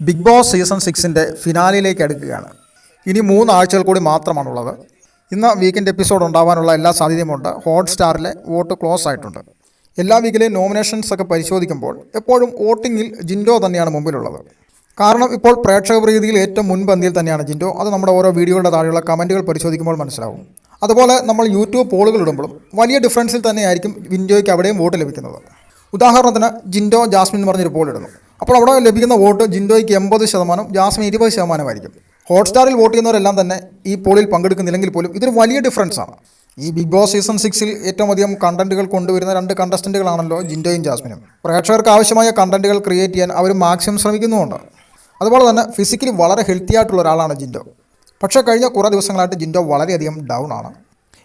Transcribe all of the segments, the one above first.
Big boss season സിക്സിന്റെ ഫിനാലിലേക്ക് അടുക്കുകയാണ്. ഇനി മൂന്നാഴ്ചകൾ കൂടി മാത്രമാണുള്ളത്. ഇന്ന് വീക്കെൻഡ് എപ്പിസോഡ് ഉണ്ടാവാനുള്ള എല്ലാ സാധ്യതയുമുണ്ട് ഹോട്ട് സ്റ്റാറിലെ വോട്ട് ക്ലോസ് ആയിട്ടുണ്ട്. എല്ലാ വീക്കിലെയും നോമിനേഷൻസ് ഒക്കെ പരിശോധിക്കുമ്പോൾ എപ്പോഴും വോട്ടിങ്ങിൽ ജിൻഡോ തന്നെയാണ് മുമ്പിലുള്ളത്. കാരണം ഇപ്പോൾ പ്രേക്ഷക പ്രീതിയിൽ ഏറ്റവും മുൻപന്തിയിൽ തന്നെയാണ് ജിൻഡോ. അത് നമ്മുടെ ഓരോ വീഡിയോകളുടെ താഴെയുള്ള കമന്റുകൾ പരിശോധിക്കുമ്പോൾ മനസ്സിലാവും. അതുപോലെ നമ്മൾ യൂട്യൂബ് പോളുകൾ ഇടുമ്പോഴും വലിയ ഡിഫറൻസിൽ തന്നെയായിരിക്കും വിൻഡോയ്ക്ക് അവിടെയും വോട്ട് ലഭിക്കുന്നത്. ഉദാഹരണത്തിന് ജിൻഡോ ജാസ്മിൻ പറഞ്ഞൊരു പോൾ ഇടുന്നു. അപ്പോൾ അവിടെ ലഭിക്കുന്ന വോട്ട് ജിൻഡോയ്ക്ക് എൺപത് ശതമാനം ജാസ്മിൻ ഇരുപത് ശതമാനമായിരിക്കും. ഹോട്ട്സ്റ്റാറിൽ വോട്ട് ചെയ്യുന്നവരെല്ലാം തന്നെ ഈ പോളിൽ പങ്കെടുക്കുന്നില്ലെങ്കിൽ പോലും ഇതൊരു വലിയ ഡിഫറൻസ് ആണ്. ഈ ബിഗ് ബോസ് സീസൺ സിക്സിൽ ഏറ്റവും അധികം കണ്ടന്റുകൾ കൊണ്ടുവരുന്ന രണ്ട് കണ്ടസ്റ്റന്റുകളാണല്ലോ ജിൻഡോയും ജാസ്മിനും. പ്രേക്ഷകർക്ക് ആവശ്യമായ കണ്ടന്റുകൾ ക്രിയേറ്റ് ചെയ്യാൻ അവർ മാക്സിമം ശ്രമിക്കുന്നുമുണ്ട്. അതുപോലെ തന്നെ ഫിസിക്കലി വളരെ ഹെൽത്തി ആയിട്ടുള്ള ഒരാളാണ് ജിൻഡോ. പക്ഷേ കഴിഞ്ഞ കുറേ ദിവസങ്ങളായിട്ട് ജിൻഡോ വളരെയധികം ഡൗൺ ആണ്.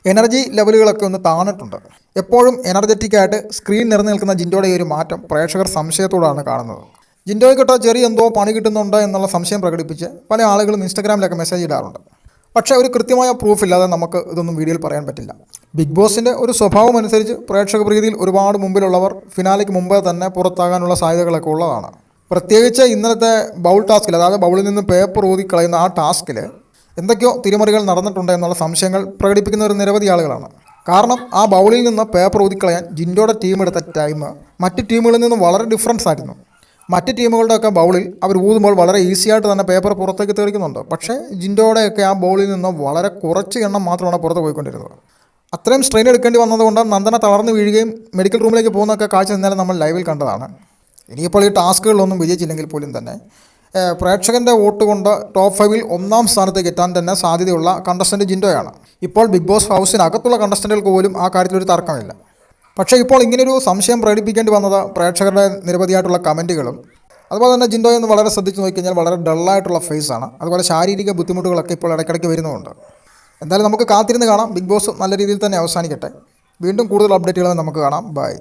എനർജി ലെവലുകളൊക്കെ ഒന്ന് താണിട്ടുണ്ട് എപ്പോഴും എനർജറ്റിക് ആയിട്ട് സ്ക്രീൻ നിറഞ്ഞു നിൽക്കുന്ന ജിൻഡോയുടെ ഈ ഒരു മാറ്റം പ്രേക്ഷകർ സംശയത്തോടാണ് കാണുന്നത്. ജിൻഡോയ്ക്കിട്ട് ചെറിയ എന്തോ പണി കിട്ടുന്നുണ്ടോ എന്നുള്ള സംശയം പ്രകടിപ്പിച്ച് പല ആളുകളും ഇൻസ്റ്റാഗ്രാമിലൊക്കെ മെസ്സേജ് ഇടാറുണ്ട്. പക്ഷേ ഒരു കൃത്യമായ പ്രൂഫ് ഇല്ലാതെ നമുക്ക് ഇതൊന്നും വീഡിയോയിൽ പറയാൻ പറ്റില്ല. ബിഗ് ബോസിന്റെ ഒരു സ്വഭാവം അനുസരിച്ച് പ്രേക്ഷക പ്രീതിയിൽ ഒരുപാട് മുമ്പിലുള്ളവർ ഫിനാലിക്ക് മുമ്പേ തന്നെ പുറത്താകാനുള്ള സാധ്യതകളൊക്കെ ഉള്ളതാണ്. പ്രത്യേകിച്ച് ഇന്നലത്തെ ബൗൾ ടാസ്കിൽ അതായത് ബൗളിൽ നിന്ന് പേപ്പർ ഊതി കളയുന്ന ആ ടാസ്കിൽ എന്തൊക്കെയോ തിരിമറികൾ നടന്നിട്ടുണ്ട് എന്നുള്ള സംശയങ്ങൾ പ്രകടിപ്പിക്കുന്ന ഒരു നിരവധി ആളുകളാണ്. കാരണം ആ ബൗളിൽ നിന്ന് പേപ്പർ ഊതിക്കളയാൻ ജിൻഡോയുടെ ടീം എടുത്ത ടൈം മറ്റ് ടീമുകളിൽ നിന്നും വളരെ ഡിഫറൻസ് ആയിരുന്നു. മറ്റ് ടീമുകളുടെയൊക്കെ ബൗളിൽ അവർ ഊതുമ്പോൾ വളരെ ഈസിയായിട്ട് തന്നെ പേപ്പർ പുറത്തേക്ക് തെറിക്കുന്നുണ്ട്. പക്ഷേ ജിൻഡോയുടെയൊക്കെ ആ ബൗളിൽ നിന്ന് വളരെ കുറച്ച് എണ്ണം മാത്രമാണ് പുറത്ത് പോയിക്കൊണ്ടിരുന്നത്. അത്രയും സ്ട്രെയിൻ എടുക്കേണ്ടി വന്നതുകൊണ്ട് നന്ദന തളർന്നു വീഴുകയും മെഡിക്കൽ റൂമിലേക്ക് പോകുന്നൊക്കെ കാഴ്ച ഇന്നലെ നമ്മൾ ലൈവിൽ കണ്ടതാണ്. ഇനിയിപ്പോൾ ഈ ടാസ്കുകളിലൊന്നും വിജയിച്ചില്ലെങ്കിൽ പോലും തന്നെ പ്രേക്ഷകന്റെ വോട്ട് കൊണ്ട് ടോപ്പ് ഫൈവിൽ ഒന്നാം സ്ഥാനത്തേക്ക് എത്താൻ തന്നെ സാധ്യതയുള്ള കണ്ടസ്റ്റന്റ് ജിൻഡോയാണ്. ഇപ്പോൾ ബിഗ് ബോസ് ഹൗസിനകത്തുള്ള കണ്ടസ്റ്റന്റുകൾക്ക് പോലും ആ കാര്യത്തിലൊരു തർക്കമില്ല. പക്ഷേ ഇപ്പോൾ ഇങ്ങനൊരു സംശയം പ്രകടിപ്പിക്കേണ്ടി വന്നത് പ്രേക്ഷകരുടെ നിരവധിയായിട്ടുള്ള കമന്റുകളും അതുപോലെ തന്നെ ജിൻഡോ എന്ന് വളരെ ശ്രദ്ധിച്ച് നോക്കിക്കഴിഞ്ഞാൽ വളരെ ഡള്ളായിട്ടുള്ള ഫേസാണ്. അതുപോലെ ശാരീരിക ബുദ്ധിമുട്ടുകളൊക്കെ ഇപ്പോൾ ഇടയ്ക്കിടയ്ക്ക് വരുന്നുമുണ്ട്. എന്തായാലും നമുക്ക് കാത്തിരുന്ന് കാണാം. ബിഗ് ബോസ് നല്ല രീതിയിൽ തന്നെ അവസാനിക്കട്ടെ. വീണ്ടും കൂടുതൽ അപ്ഡേറ്റുകൾ നമുക്ക് കാണാം. ബൈ.